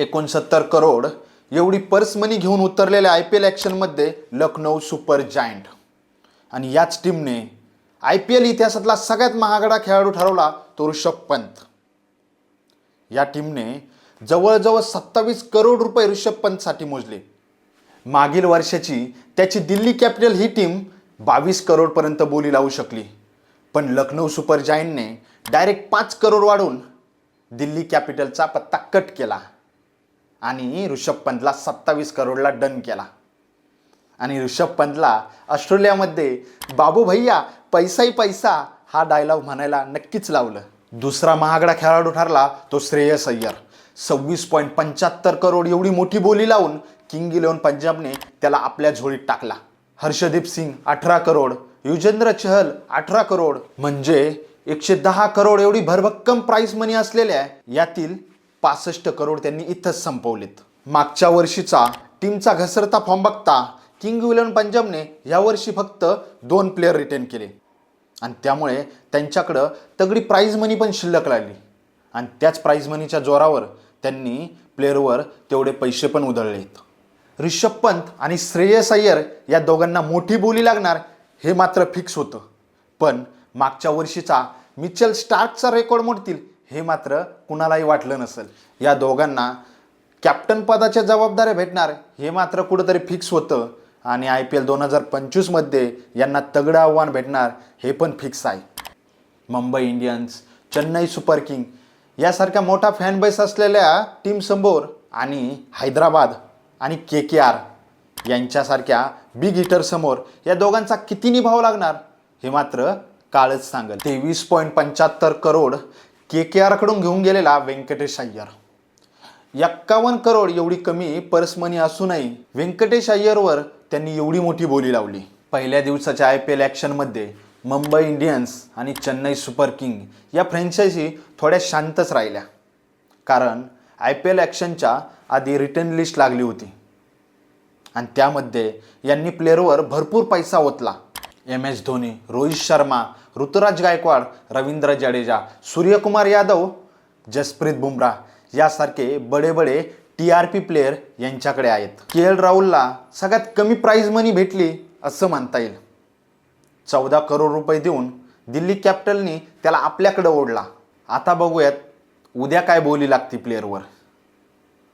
एकोणसत्तर करोड एवढी purse money घेऊन उतरलेल्या आय पी एल ॲक्शनमध्ये लखनौ सुपर जायंट. आणि याच टीमने आय पी एल इतिहासातला सगळ्यात महागडा खेळाडू ठरवला तो ऋषभ पंत. या टीमने जवळजवळ सत्तावीस करोड रुपये ऋषभ पंतसाठी मोजले. मागील वर्षाची त्याची दिल्ली कॅपिटल ही टीम बावीस करोडपर्यंत बोली लावू शकली. पण लखनौ सुपर जायंटने डायरेक्ट पाच करोड वाढवून दिल्ली कॅपिटलचा पत्ता कट केला. आणि ऋषभ पंतला सत्तावीस करोडला डन केला. आणि ऋषभ पंतला ऑस्ट्रेलियामध्ये बाबू भैया पैसाही पैसा हा डायलॉग म्हणायला नक्कीच लावलं. दुसरा महागडा खेळाडू ठरला तो श्रेयस अय्यर. सव्वीस पॉईंट पंच्याहत्तर करोड एवढी मोठी बोली लावून किंग इलेवन पंजाबने त्याला आपल्या झोळीत टाकला. हर्षदीप सिंग अठरा करोड. युजेंद्र चहल अठरा करोड. म्हणजे एकशे दहा करोड एवढी भरभक्कम प्राईस मनी असलेल्या यातील पासष्ट करोड त्यांनी इथंच संपवलेत. मागच्या वर्षीचा टीमचा घसरता फॉर्म बघता किंग इलेव्हन पंजाबने यावर्षी फक्त दोन प्लेअर रिटेन केले. आणि त्यामुळे त्यांच्याकडं तगडी प्राईज मनी पण शिल्लक लागली आणि त्याच प्राईज मनीच्या जोरावर त्यांनी प्लेअरवर तेवढे पैसे पण उधळलेत. ऋषभ पंत आणि श्रेयस अय्यर या दोघांना मोठी बोली लागणार हे मात्र फिक्स होतं. पण मागच्या वर्षीचा मिचेल स्टार्कचा रेकॉर्ड मोडतील हे मात्र कुणालाही वाटलं नसेल. या दोघांना कॅप्टन पदाच्या जबाबदाऱ्या भेटणार हे मात्र कुठंतरी फिक्स होतं. आणि आय पी एल दोन हजार पंचवीसमध्ये यांना तगडं आव्हान भेटणार हे पण फिक्स आहे. Mumbai Indians Chennai super king यासारख्या मोठा फॅनबेस असलेल्या असलेल्या टीमसमोर आणि हैदराबाद आणि के के आर यांच्यासारख्या बिग हिटरसमोर या दोघांचा किती निभाव लागणार हे मात्र काळच सांगेल. तेवीस पॉईंट पंच्याहत्तर करोड के के आरकडून घेऊन गेलेला व्यंकटेश अय्यर. एक्कावन्न करोड एवढी कमी पर्समनी असूनही व्यंकटेश अय्यरवर त्यांनी एवढी मोठी बोली लावली. पहिल्या दिवसाच्या आय पी एल ॲक्शनमध्ये मुंबई इंडियन्स आणि चेन्नई सुपर किंग या फ्रँचायझी थोड्या शांतच राहिल्या. कारण आय पी एल ॲक्शनच्या आधी रिटर्न लिस्ट लागली होती. आणि त्यामध्ये यांनी प्लेअरवर भरपूर पैसा ओतला. एम एस धोनी रोहित शर्मा ऋतुराज गायकवाड रवींद्र जडेजा सूर्यकुमार यादव जसप्रीत बुमराह यासारखे बडे बडे टी आर पी प्लेयर यांच्याकडे आहेत. के एल राहुलला सगळ्यात कमी प्राईज मनी भेटली असं म्हणता येईल. चौदा करोड रुपये देऊन दिल्ली कॅपिटलनी त्याला आपल्याकडे ओढला. आता बघूयात उद्या काय बोली लागती प्लेअरवर